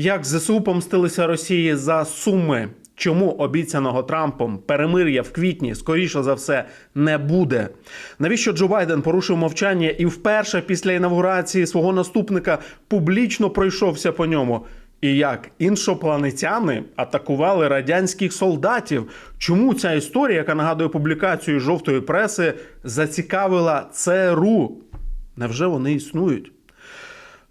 Як ЗСУ помстилися Росії за суми, чому обіцяного Трампом перемир'я в квітні, скоріше за все, не буде? Навіщо Джо Байден порушив мовчання і вперше після інавгурації свого наступника публічно пройшовся по ньому? І як іншопланетяни атакували радянських солдатів? Чому ця історія, яка нагадує публікацію жовтої преси, зацікавила ЦРУ? Невже вони існують?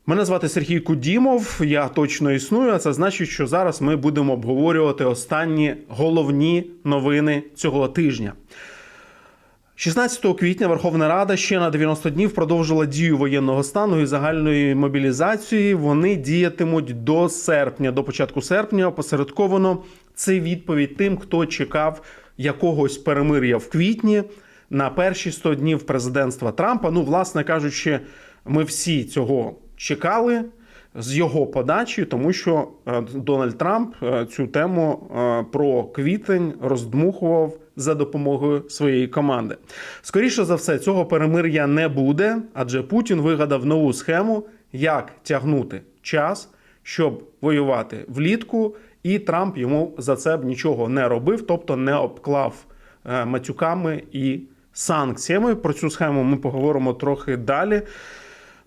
Мене звати Сергій Кудімов. Я точно існую. А це значить, що зараз ми будемо обговорювати останні головні новини цього тижня. 16 квітня Верховна Рада ще на 90 днів продовжила дію воєнного стану і загальної мобілізації. Вони діятимуть до серпня, до початку серпня. Опосередковано це відповідь тим, хто чекав якогось перемир'я в квітні на перші 100 днів президентства Трампа. Ну, власне кажучи, ми всі цього чекали з його подачі, тому що е, Дональд Трамп е, цю тему е, про квітень роздмухував за допомогою своєї команди. Скоріше за все, цього перемир'я не буде, адже Путін вигадав нову схему, як тягнути час, щоб воювати влітку, і Трамп йому за це б нічого не робив, тобто не обклав матюками і санкціями. Про цю схему ми поговоримо трохи далі.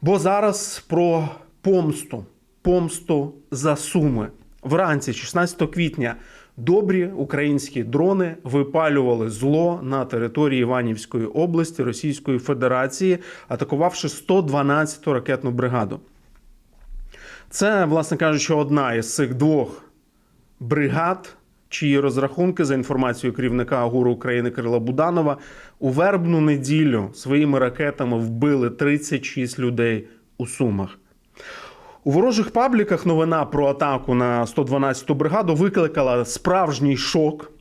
Бо зараз про помсту, помсту за суми. Вранці, 16 квітня, добрі українські дрони випалювали зло на території Іванівської області Російської Федерації, атакувавши 112-ту ракетну бригаду. Це, власне кажучи, одна із цих двох бригад, чиї розрахунки за інформацією керівника АГУРу України Кирила Буданова у вербну неділю своїми ракетами вбили 36 людей у Сумах. У ворожих пабліках новина про атаку на 112-ту бригаду викликала справжній шок,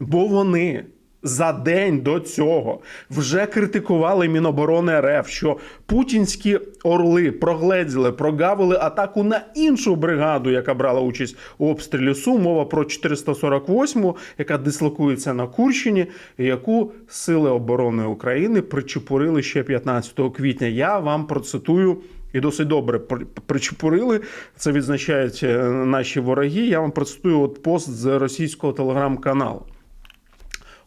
бо вони за день до цього вже критикували Міноборони РФ, що путінські орли прогледіли, прогавили атаку на іншу бригаду, яка брала участь у обстрілі Сум. Мова про 448-му, яка дислокується на Курщині, яку Сили оборони України причепурили ще 15 квітня. Я вам процитую. І досить добре при- причепурили. Це відзначають е, наші вороги. Я вам процитую от пост з російського телеграм-каналу.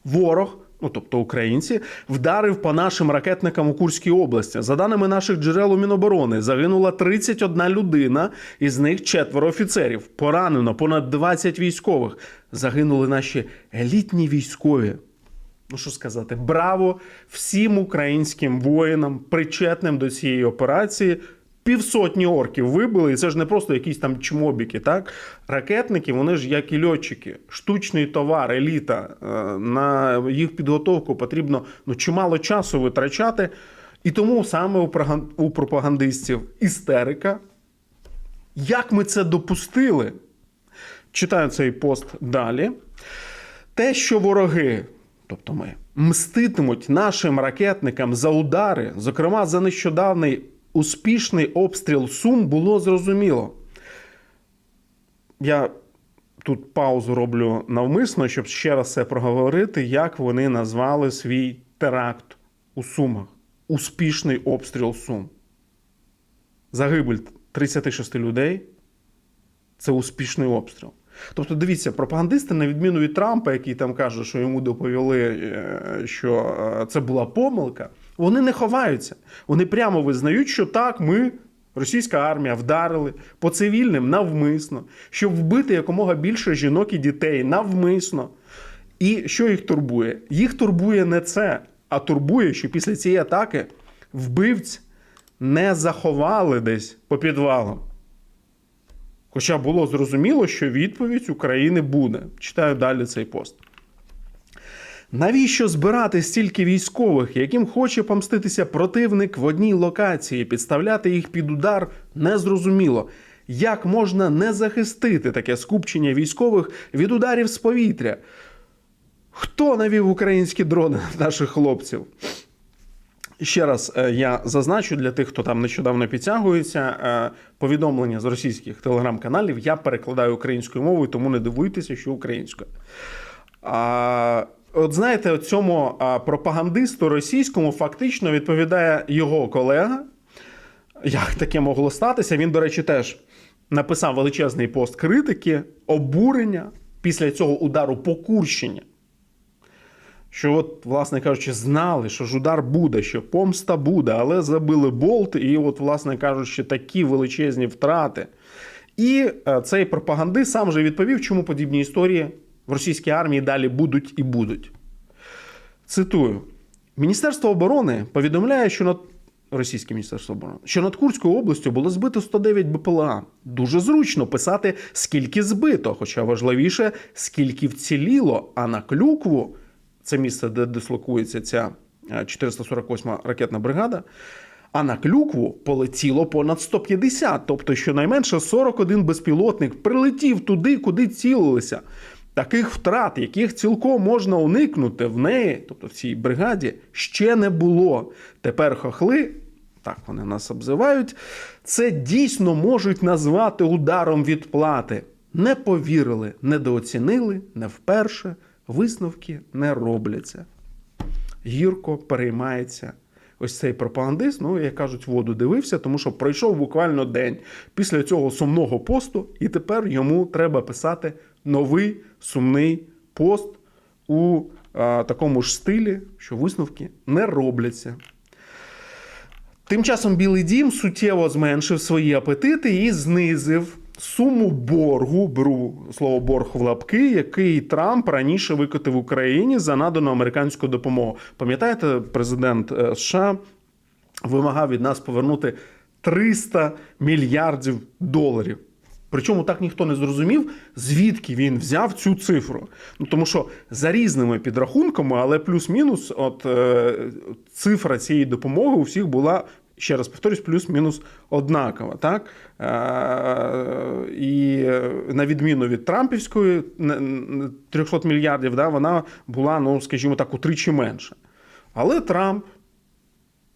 Ворог, ну тобто українці, вдарив по нашим ракетникам у Курській області. За даними наших джерел у Міноборони, загинула 31 людина, із них четверо офіцерів. Поранено понад 20 військових. Загинули наші елітні військові. Ну що сказати, браво всім українським воїнам, причетним до цієї операції. Півсотні орків вибили, і це ж не просто якісь там чмобіки, так? Ракетники, вони ж як і льотчики, штучний товар, еліта. Е, На їх підготовку потрібно ну, чимало часу витрачати. І тому саме у пропагандистів істерика. Як ми це допустили? Читаю цей пост далі. Те, що вороги, тобто ми, мститимуть нашим ракетникам за удари, зокрема за нещодавний успішний обстріл Сум, було зрозуміло. Я тут паузу роблю навмисно, щоб ще раз це проговорити, як вони назвали свій теракт у Сумах. Успішний обстріл Сум. Загибель 36 людей це успішний обстріл. Тобто, дивіться, пропагандисти, на відміну від Трампа, який там каже, що йому доповіли, е, що е, це була помилка, вони не ховаються. Вони прямо визнають, що так, ми, російська армія, вдарили по цивільним навмисно, щоб вбити якомога більше жінок і дітей навмисно. І що їх турбує? Їх турбує не це, а турбує, що після цієї атаки вбивць не заховали десь по підвалам. Хоча було зрозуміло, що відповідь України буде. Читаю далі цей пост. Навіщо збирати стільки військових, яким хоче помститися противник в одній локації, підставляти їх під удар незрозуміло. Як можна не захистити таке скупчення військових від ударів з повітря? Хто навів українські дрони наших хлопців? Ще раз е, я зазначу для тих, хто там нещодавно підтягується, е, повідомлення з російських телеграм-каналів я перекладаю українською мовою, тому не дивуйтеся, що українською. А, от знаєте, цьому пропагандисту російському фактично відповідає його колега. Як таке могло статися? Він, до речі, теж написав величезний пост критики, обурення після цього удару по Курщині. Що, от, власне кажучи, знали, що ж удар буде, що помста буде, але забили болт, і, от, власне кажучи, такі величезні втрати. І е, цей пропагандист сам же відповів, чому подібні історії в російській армії далі будуть і будуть. Цитую: Міністерство оборони повідомляє, що над Російське міністерство оборони, що над Курською областю було збито 109 БПЛА. Дуже зручно писати, скільки збито, хоча важливіше, скільки вціліло. А на клюкву, це місце, де дислокується ця е, 448 ракетна бригада. А на клюкву полетіло понад 150, тобто щонайменше 41 безпілотник прилетів туди, куди цілилися. Таких втрат, яких цілком можна уникнути в неї, тобто в цій бригаді, ще не було. Тепер хохли, так вони нас обзивають, це дійсно можуть назвати ударом відплати. Не повірили, недооцінили, не вперше, висновки не робляться. Гірко переймається ось цей пропагандист, ну, як кажуть, воду дивився, тому що пройшов буквально день після цього сумного посту, і тепер йому треба писати новий сумний пост у а, такому ж стилі, що висновки не робляться. Тим часом Білий Дім суттєво зменшив свої апетити і знизив суму боргу, беру слово борг в лапки, який Трамп раніше викотив Україні за надану американську допомогу. Пам'ятаєте, президент е, США вимагав від нас повернути 300 мільярдів доларів. Причому так ніхто не зрозумів, звідки він взяв цю цифру. Ну тому що за різними підрахунками, але плюс-мінус, от е, цифра цієї допомоги у всіх була. Ще раз повторюсь, плюс-мінус однакова. Так? Е, і на відміну від Трампівської не- не- 300 мільярдів, да, вона була, ну, скажімо так, утричі менша. Але Трамп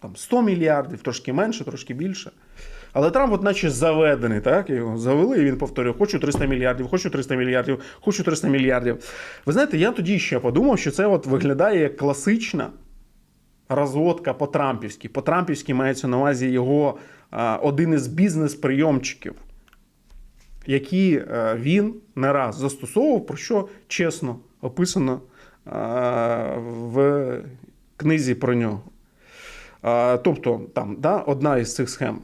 там 100 мільярдів, трошки менше, трошки більше. Але Трамп, от наче заведений, так? Його завели, і він повторює: хочу 300 мільярдів, хочу 300 мільярдів, хочу 300 мільярдів. Ви знаєте, я тоді ще подумав, що це от виглядає як класична розводка по-трампівськи. По-трампівськи мається на увазі його а, один із бізнес-прийомчиків, які а, він не раз застосовував, про що чесно описано а, в книзі про нього. А, Тобто, там да, одна із цих схем.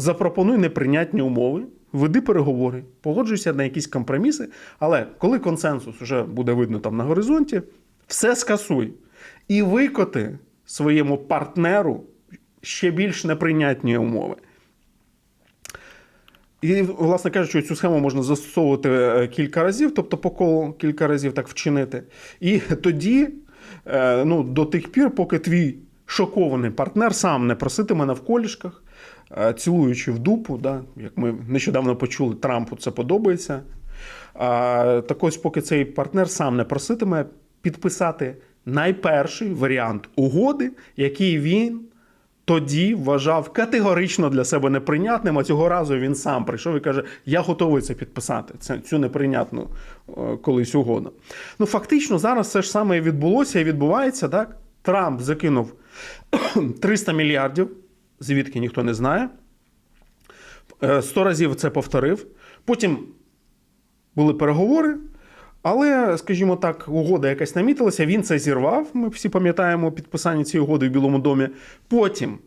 Запропонуй неприйнятні умови, веди переговори, погоджуйся на якісь компроміси, але коли консенсус вже буде видно там на горизонті, все скасуй і викоти своєму партнеру ще більш неприйнятні умови. І, власне кажучи, цю схему можна застосовувати е, кілька разів, тобто по колу кілька разів так вчинити. І тоді, е, ну, до тих пір, поки твій шокований партнер сам не проситиме навколішках, цілуючи в дупу, да, як ми нещодавно почули, Трампу це подобається. Так ось, поки цей партнер сам не проситиме підписати найперший варіант угоди, який він тоді вважав категорично для себе неприйнятним. А цього разу він сам прийшов і каже: Я готовий це підписати. Це цю неприйнятну е, колись угоду. Ну фактично зараз це ж саме відбулося і відбувається. Так Трамп закинув 300 мільярдів, звідки ніхто не знає. Е, Сто разів це повторив. Потім були переговори. Але, скажімо так, угода якась намітилася, він це зірвав. Ми всі пам'ятаємо підписання цієї угоди в Білому домі. Потім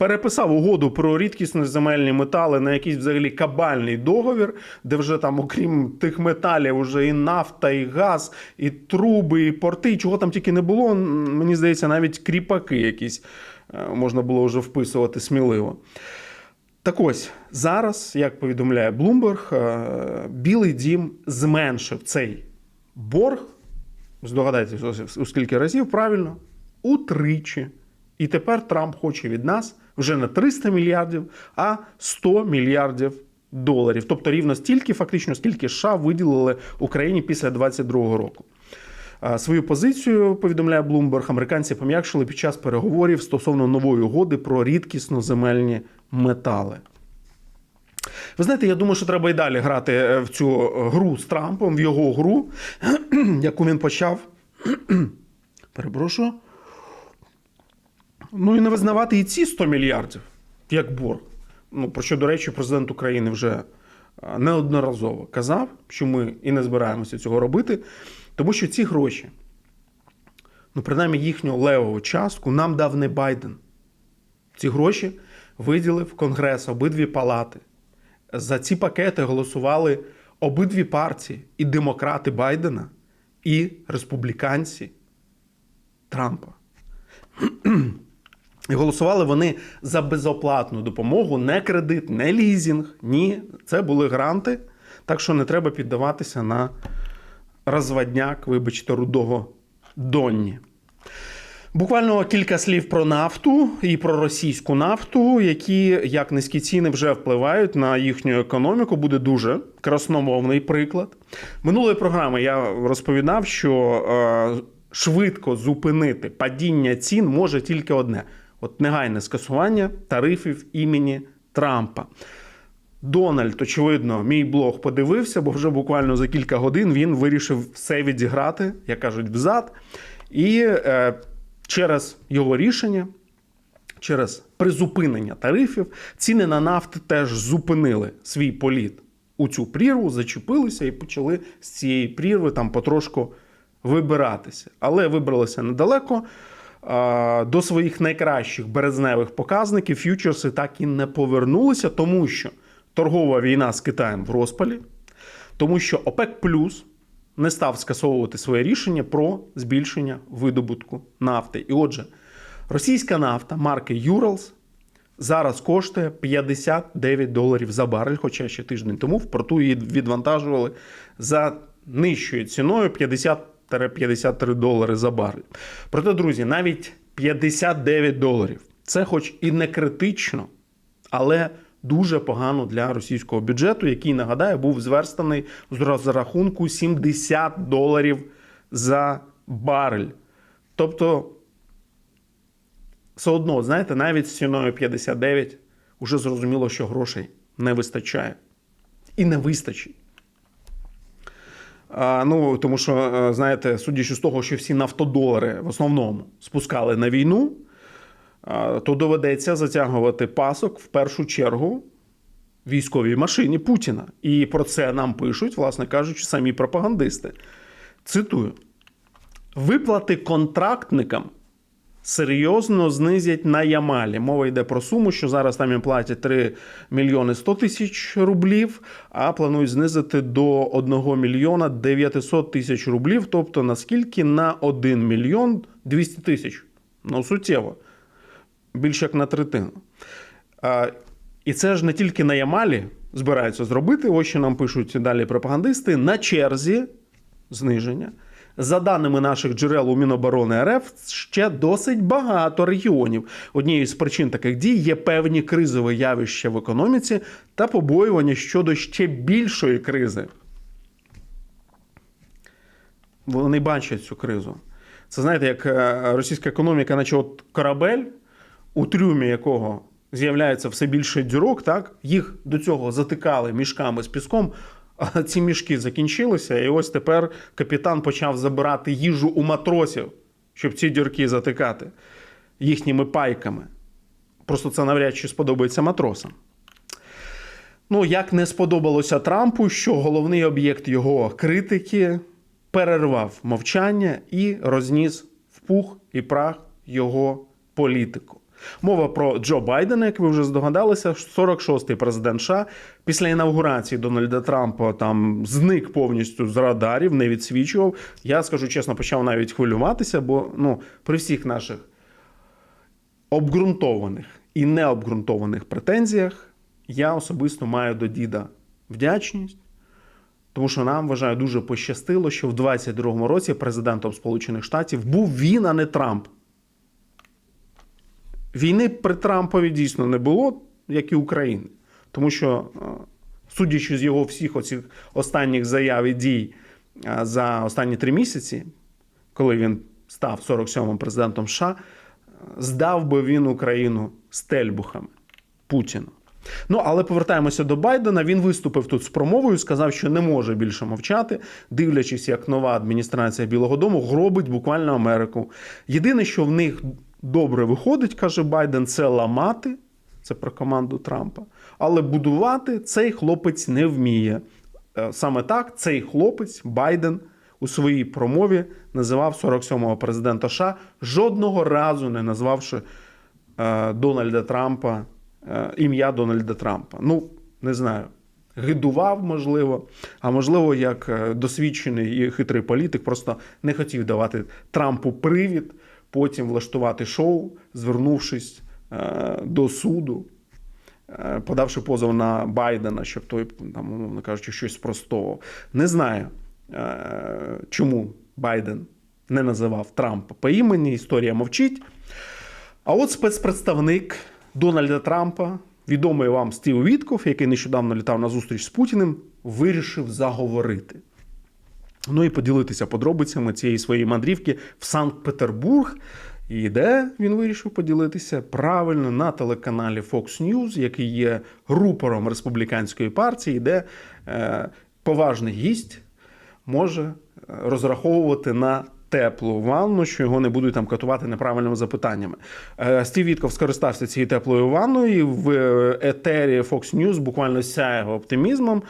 переписав угоду про рідкісні земельні метали на якийсь взагалі кабальний договір, де вже там, окрім тих металів, вже і нафта, і газ, і труби, і порти, і чого там тільки не було. Мені здається, навіть кріпаки якісь е, можна було вже вписувати сміливо. Так ось зараз, як повідомляє е, Білий Дім зменшив цей борг. Здогадайтесь, ось у скільки разів правильно? Утричі. І тепер Трамп хоче від нас вже не 300 мільярдів, а 100 мільярдів доларів. Тобто рівно стільки, фактично, скільки США виділили Україні після 2022 року. Свою позицію повідомляє Bloomberg, американці пом'якшили під час переговорів стосовно нової угоди про рідкісно земельні метали. Ви знаєте, я думаю, що треба і далі грати е, в цю гру з Трампом, в його гру, яку він почав. Перепрошую. Ну і не визнавати і ці 100 мільярдів як борг. Ну, про що, до речі, президент України вже е, неодноразово казав, що ми і не збираємося цього робити, тому що ці гроші, ну принаймні їхню левову частку, нам дав не Байден. Ці гроші виділив Конгрес, обидві палати. За ці пакети голосували обидві партії: і демократи Байдена, і республіканці Трампа. І голосували вони за безоплатну допомогу, не кредит, не лізінг. Ні, це були гранти. Так що не треба піддаватися на розвадняк, вибачте, рудого Донні. Буквально кілька слів про нафту і про російську нафту, які як низькі ціни вже впливають на їхню економіку. Буде дуже красномовний приклад. Минулої програми я розповідав, що е, швидко зупинити падіння цін може тільки одне: от негайне скасування тарифів імені Трампа. Дональд, очевидно, мій блог подивився, бо вже буквально за кілька годин він вирішив все відіграти, як кажуть, взад. І е, через його рішення, через призупинення тарифів, ціни на нафту теж зупинили свій політ у цю прірву, зачепилися і почали з цієї прірви там потрошку вибиратися. Але вибралися недалеко. До своїх найкращих березневих показників ф'ючерси так і не повернулися, тому що торгова війна з Китаєм в розпалі, тому що ОПЕК Плюс не став скасовувати своє рішення про збільшення видобутку нафти. І отже, російська нафта марки Urals зараз коштує 59 доларів за барель, хоча ще тиждень тому в порту її відвантажували за нижчою ціною 50-53 долари за барель. Проте, друзі, навіть 59 доларів це, хоч і не критично, але дуже погано для російського бюджету, який нагадаю був зверстаний з розрахунку 70 доларів за барель. Тобто, все одно, знаєте, навіть з ціною 59 вже зрозуміло, що грошей не вистачає. І не вистачить. Ну, тому що, е, знаєте, судячи з того, що всі нафтодолари в основному спускали на війну, то доведеться затягувати пасок в першу чергу військовій машині Путіна. І про це нам пишуть, власне кажучи, самі пропагандисти. Цитую: виплати контрактникам серйозно знизять на Ямалі. Мова йде про суму, що зараз там їм платять 3 мільйони 100 тисяч рублів, а планують знизити до 1 мільйона 900 тисяч рублів. Тобто наскільки на 1 мільйон 200 тисяч. Ну, суттєво. Більше як на третину. А, І це ж не тільки на Ямалі збираються зробити. Ось що нам пишуть далі пропагандисти. На черзі зниження. За даними наших джерел у Міноборони РФ, ще досить багато регіонів. Однією з причин таких дій є певні кризові явища в економіці та побоювання щодо ще більшої кризи. Вони бачать цю кризу. Це знаєте, як е, російська економіка, наче от корабель, у трюмі якого з'являється все більше дірок, так їх до цього затикали мішками з піском. Ці мішки закінчилися, і ось тепер капітан почав забирати їжу у матросів, щоб ці дірки затикати їхніми пайками. Просто це навряд чи сподобається матросам. Ну, як не сподобалося Трампу, що головний об'єкт його критики перервав мовчання і розніс в пух і прах його політику. Мова про Джо Байдена, як ви вже здогадалися, 46-й президент США після інаугурації Дональда Трампа там зник повністю з радарів, не відсвічував. Я скажу чесно, почав навіть хвилюватися, бо ну, при всіх наших обґрунтованих і необґрунтованих претензіях я особисто маю до діда вдячність. Тому що нам вважаю дуже пощастило, що в 22-му році президентом Сполучених Штатів був він, а не Трамп. Війни при Трампові дійсно не було, як і України. Тому що, е, судячи з його всіх оцих останніх заяв і дій е, за останні три місяці, коли він став 47-м президентом США, е, здав би він Україну стельбухами Путіна. Ну, але повертаємося до Байдена. Він виступив тут з промовою, сказав, що не може більше мовчати, дивлячись, як нова адміністрація Білого Дому гробить буквально Америку. Єдине, що в них добре виходить, каже Байден, це ламати Це про команду Трампа. Але будувати цей хлопець не вміє. Е, Саме так цей хлопець Байден у своїй промові називав 47-го президента США, жодного разу не назвавши е, Дональда Трампа, е, ім'я Дональда Трампа. Ну, не знаю. Гидував, можливо, а можливо, як досвідчений і хитрий політик, просто не хотів давати Трампу привід, потім влаштувати шоу, звернувшись е, до суду, е, подавши позов на Байдена, щоб той, там, умовно кажучи, щось спростовував. Не знаю, е, чому Байден не називав Трампа по імені, історія мовчить. А от спецпредставник Дональда Трампа, відомий вам Стів Вітков, який нещодавно літав на зустріч з Путіним, вирішив заговорити. Ну і поділитися подробицями цієї своєї мандрівки в Санкт-Петербург. І де він вирішив поділитися правильно на телеканалі Fox News, який є рупором республіканської партії, де е, поважний гість може е, розраховувати на теплу ванну, що його не будуть там катувати неправильними запитаннями. Е, Стів Вітков скористався цією теплою ванною в е, етері Fox News буквально сяє оптимізмом.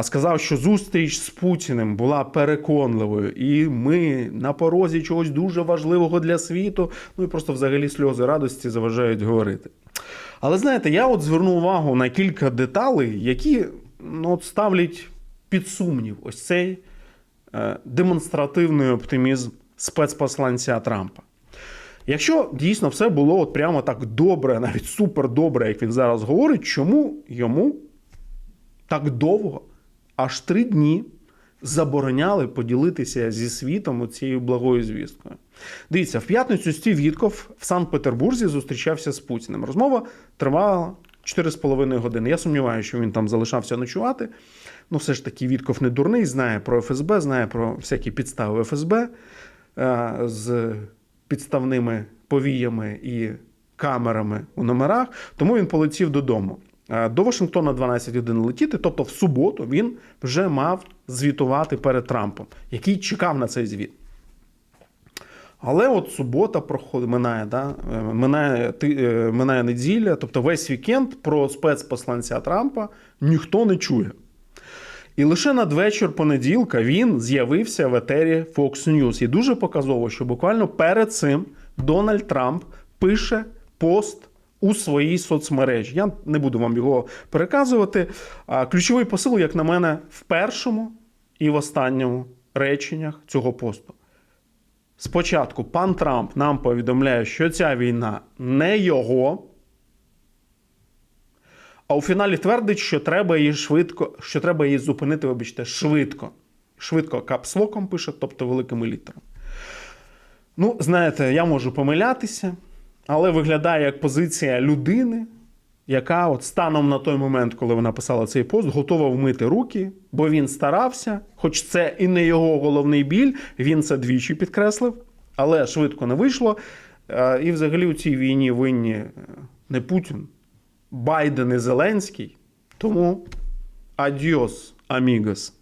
Сказав, що зустріч з Путіним була переконливою, і ми на порозі чогось дуже важливого для світу. Ну і просто взагалі сльози радості заважають говорити. Але знаєте, я от звернув увагу на кілька деталей, які ну, от ставлять під сумнів ось цей е, демонстративний оптимізм спецпосланця Трампа. Якщо дійсно все було от прямо так добре, навіть супер добре, як він зараз говорить, чому йому так довго, аж три дні, забороняли поділитися зі світом цією благою звісткою? Дивіться, в п'ятницю Стів Вітков в Санкт-Петербурзі зустрічався з Путіним. Розмова тривала 4,5 години. Я сумніваюся, що він там залишався ночувати. Ну, все ж таки, Вітков не дурний, знає про ФСБ, знає про всякі підстави ФСБ е, з підставними повіями і камерами у номерах. Тому він полетів додому. Е, До Вашингтона 12 годин летіти, тобто в суботу він вже мав звітувати перед Трампом, який чекав на цей звіт. Але от субота проходить, минає, да? е, минає, ти- е, минає неділя, тобто весь вікенд про спецпосланця Трампа ніхто не чує. І лише надвечір понеділка він з'явився в етері Fox News. І дуже показово, що буквально перед цим Дональд Трамп пише пост у своїй соцмережі. Я не буду вам його переказувати. Ключовий посил, як на мене, в першому і в останньому реченнях цього посту. Спочатку пан Трамп нам повідомляє, що ця війна не його. А у фіналі твердить, що треба її швидко, що треба її зупинити, вибачте, швидко. Швидко капслоком пише, тобто великими літерами. Ну, знаєте, я можу помилятися, але виглядає як позиція людини, яка от станом на той момент, коли вона писала цей пост, готова вмити руки, бо він старався, хоч це і не його головний біль, він це двічі підкреслив, але швидко не вийшло. Е, І взагалі у цій війні винні е, не Путін, Байден і Зеленський. Тому адіос, амігос.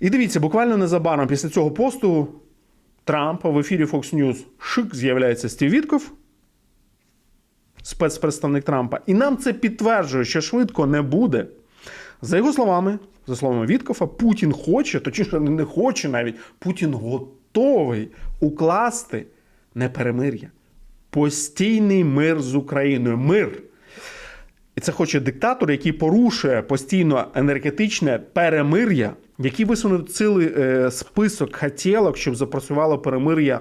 І дивіться, буквально незабаром після цього посту Трампа в ефірі Fox News шик з'являється Стів Вітков, спецпредставник Трампа. І нам це підтверджує, що швидко не буде. За його словами, за словами Віткофа, Путін хоче, точніше, не хоче навіть, Путін готовий укласти не перемир'я, постійний мир з Україною. Мир. І це хоче диктатор, який порушує постійно енергетичне перемир'я, який висунув цілий е, список хотілок, щоб запрацювало перемир'я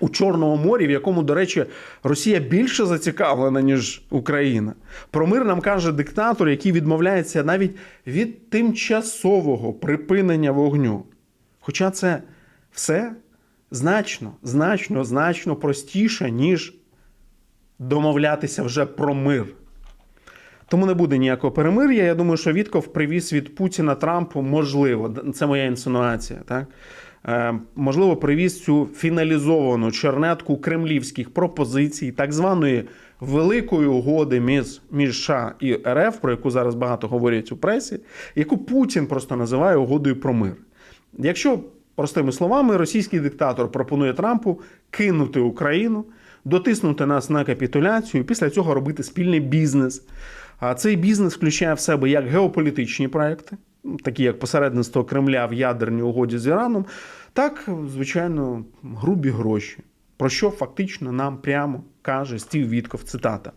у Чорному морі, в якому, до речі, Росія більше зацікавлена, ніж Україна. Про мир нам каже диктатор, який відмовляється навіть від тимчасового припинення вогню. Хоча це все значно, значно, значно простіше, ніж домовлятися вже про мир. Тому не буде ніякого перемир'я. Я думаю, що Вітков привіз від Путіна Трампу, можливо, це моя інсинуація, так? Е, можливо, привіз цю фіналізовану чернетку кремлівських пропозицій, так званої великої угоди між, між США і РФ, про яку зараз багато говорять у пресі, яку Путін просто називає угодою про мир. Якщо простими словами, російський диктатор пропонує Трампу кинути Україну, дотиснути нас на капітуляцію, після цього робити спільний бізнес. А цей бізнес включає в себе як геополітичні проекти, такі як посередництво Кремля в ядерній угоді з Іраном, так, звичайно, грубі гроші. Про що фактично нам прямо каже Стів Вітков, цитата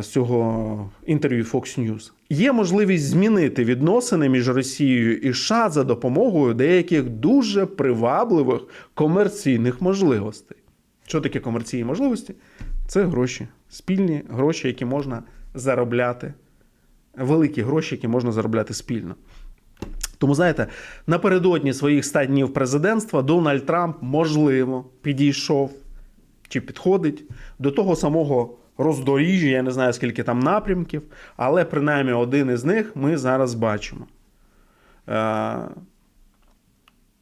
з цього інтерв'ю Fox News. Є можливість змінити відносини між Росією і США за допомогою деяких дуже привабливих комерційних можливостей. Що таке комерційні можливості? Це гроші, спільні гроші, які можна заробляти, великі гроші, які можна заробляти спільно. Тому, знаєте, напередодні своїх 100 днів президентства Дональд Трамп, можливо, підійшов чи підходить до того самого роздоріжжя, я не знаю, скільки там напрямків, але принаймні один із них ми зараз бачимо. Е,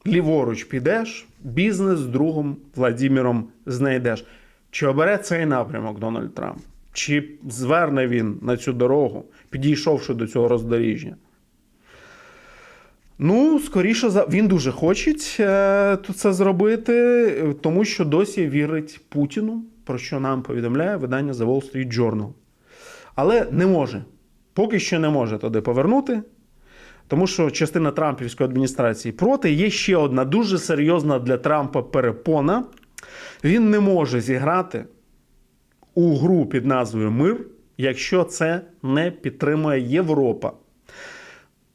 Ліворуч підеш, бізнес з другом Владимиром знайдеш. Чи обере цей напрямок Дональд Трамп? Чи зверне він на цю дорогу, підійшовши до цього роздоріжжя? Ну, скоріше за він дуже хоче е, це зробити, тому що досі вірить Путіну, про що нам повідомляє видання The Wall Street Journal. Але не може. Поки що не може туди повернути, тому що частина Трампівської адміністрації проти. Є ще одна дуже серйозна для Трампа перепона. Він не може зіграти у гру під назвою Мир, якщо це не підтримує Європа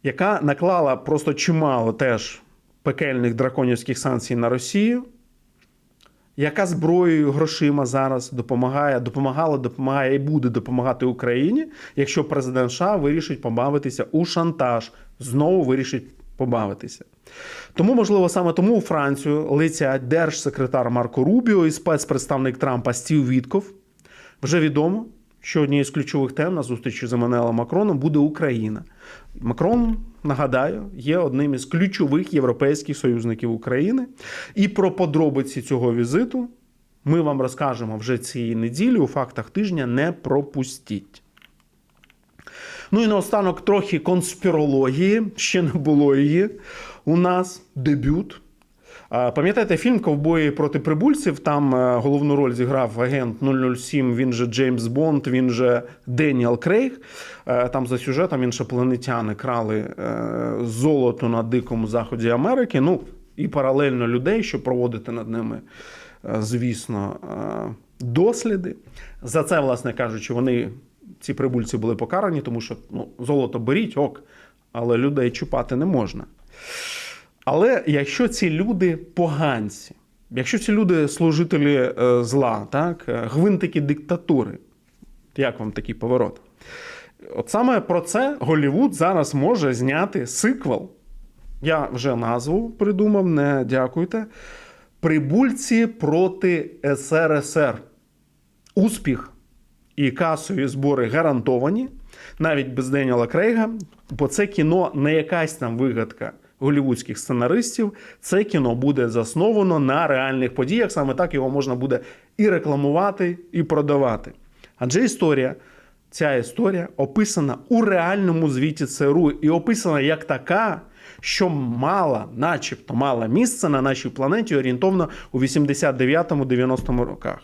яка наклала просто чимало теж пекельних драконівських санкцій на Росію, яка зброєю грошима зараз допомагає, допомагала, допомагає і буде допомагати Україні, якщо президент США вирішить побавитися у шантаж, знову вирішить побавитися. Тому, можливо, саме тому у Францію летять держсекретар Марко Рубіо і спецпредставник Трампа Стів Вітков. Вже відомо, що однією з ключових тем на зустрічі з Еммануелом Макроном буде Україна. Макрон, нагадаю, є одним із ключових європейських союзників України. І про подробиці цього візиту ми вам розкажемо вже цієї неділі у фактах тижня. Не пропустіть. Ну і наостанок трохи конспірології. Ще не було її. У нас дебют. Пам'ятаєте фільм Ковбої проти прибульців? Там е, головну роль зіграв агент 007, він же Джеймс Бонд, він же Деніел Крейг. Е, там за сюжетом іншопланетяни крали е, золото на дикому заході Америки. Ну і паралельно людей, щоб проводити над ними, звісно, досліди. За це, власне кажучи, вони ці прибульці були покарані, тому що ну, золото беріть, ок, але людей чупати не можна. Але якщо ці люди поганці, якщо ці люди служителі е, зла, так, е, гвинтики диктатури, як вам такий поворот? От саме про це Голівуд зараз може зняти сиквел. Я вже назву придумав, не дякуйте. Прибульці проти СРСР. Успіх і касові збори гарантовані, навіть без Деніела Крейга, бо це кіно не якась там вигадка голівудських сценаристів, це кіно буде засновано на реальних подіях. Саме так його можна буде і рекламувати, і продавати. Адже історія, ця історія описана у реальному звіті ЦРУ і описана як така. Що мала, начебто, мала місце на нашій планеті орієнтовно у 89-90 роках.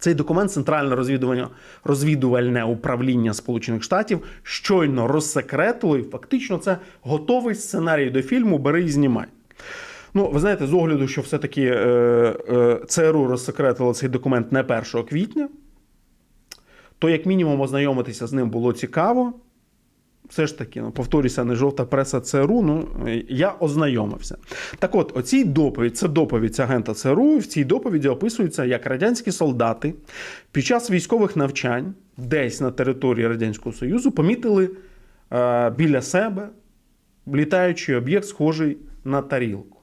Цей документ Центральне розвідування розвідувальне управління Сполучених Штатів щойно розсекретило, і фактично це готовий сценарій до фільму Бери і знімай. Ну, ви знаєте, з огляду, що все-таки е, е, ЦРУ розсекретило цей документ не 1 квітня, то, як мінімум, ознайомитися з ним було цікаво все ж таки, ну, повторюся, не жовта преса ЦРУ, ну я ознайомився. Так от, оцій доповідь, це доповідь агента ЦРУ, в цій доповіді описується, як радянські солдати під час військових навчань десь на території Радянського Союзу помітили е, біля себе літаючий об'єкт, схожий на тарілку.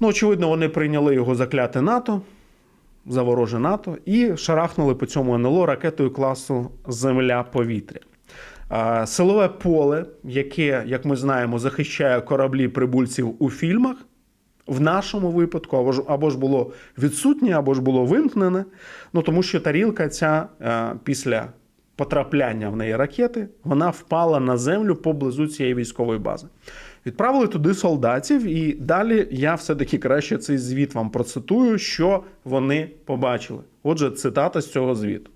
Ну, очевидно, вони прийняли його закляте НАТО. За вороже НАТО і шарахнули по цьому НЛО ракетою класу Земля-повітря. Силове поле, яке, як ми знаємо, захищає кораблі прибульців у фільмах, в нашому випадку або ж або ж було відсутнє, або ж було вимкнене. Ну тому що тарілка ця е, після потрапляння в неї ракети, вона впала на землю поблизу цієї військової бази. Відправили туди солдатів, і далі я все-таки краще цей звіт вам процитую, що вони побачили. Отже, цитата з цього звіту.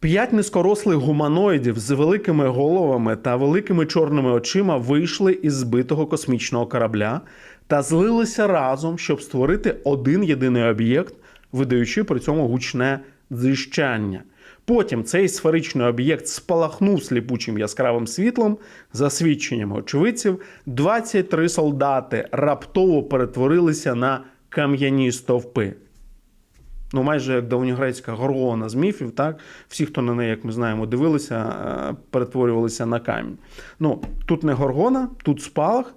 П'ять низькорослих гуманоїдів з великими головами та великими чорними очима вийшли із збитого космічного корабля та злилися разом, щоб створити один єдиний об'єкт, видаючи при цьому гучне дзищання. Потім цей сферичний об'єкт спалахнув сліпучим яскравим світлом. За свідченнями очевидців, 23 солдати раптово перетворилися на кам'яні стовпи. Ну, майже як давньогрецька горгона з міфів, так? Всі, хто на неї, як ми знаємо, дивилися, е, перетворювалися на камінь. Ну, тут не горгона, тут спалах.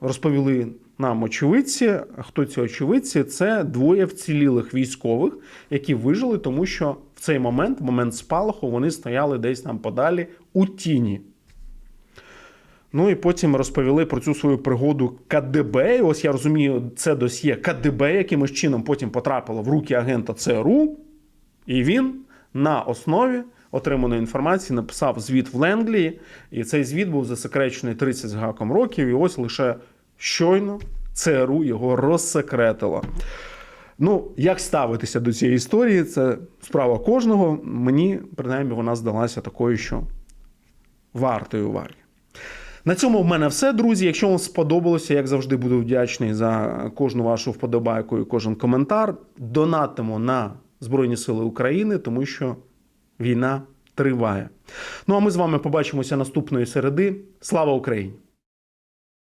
Розповіли нам очевидці. Хто ці очевидці? Це двоє вцілілих військових, які вижили, тому що в цей момент, в момент спалаху, вони стояли десь там подалі у тіні. Ну і потім розповіли про цю свою пригоду КДБ. І ось я розумію, це досьє КДБ, якимось чином потім потрапило в руки агента ЦРУ, і він на основі отриманої інформації написав звіт в Ленглії. І цей звіт був засекречений 30 з гаком років. І ось лише щойно ЦРУ його розсекретило. Ну, як ставитися до цієї історії, це справа кожного. Мені, принаймні, вона здалася такою, що вартою уваги. На цьому в мене все, друзі. Якщо вам сподобалося, як завжди, буду вдячний за кожну вашу вподобайку і кожен коментар. Донатимо на Збройні Сили України, тому що війна триває. Ну а ми з вами побачимося наступної середи. Слава Україні!